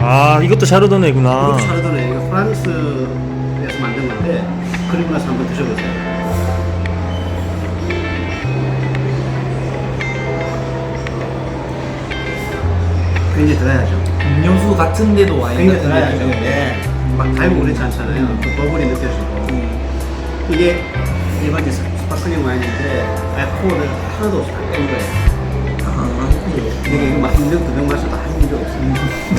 아 이것도 샤르도네구나. 이것도 샤르도네 이거 프랑스에서 만든 건데 그리고 나서 한번 드셔보세요. 굉장히 드라이하죠. 음료수 같은데도 와인 굉장히 같은 드라이하죠. 네. 막 달고 그렇지 않잖아요. 음. 그 버블이 느껴지고. 이게 일반 스- 스파클링 와인인데 알코올을 하나도 없이 다뺀 거예요. 아, 이게 이거 맛, 인정, 두병 마셔도 아무 문제 없어요. 일어나시면 아무 문제 없어요.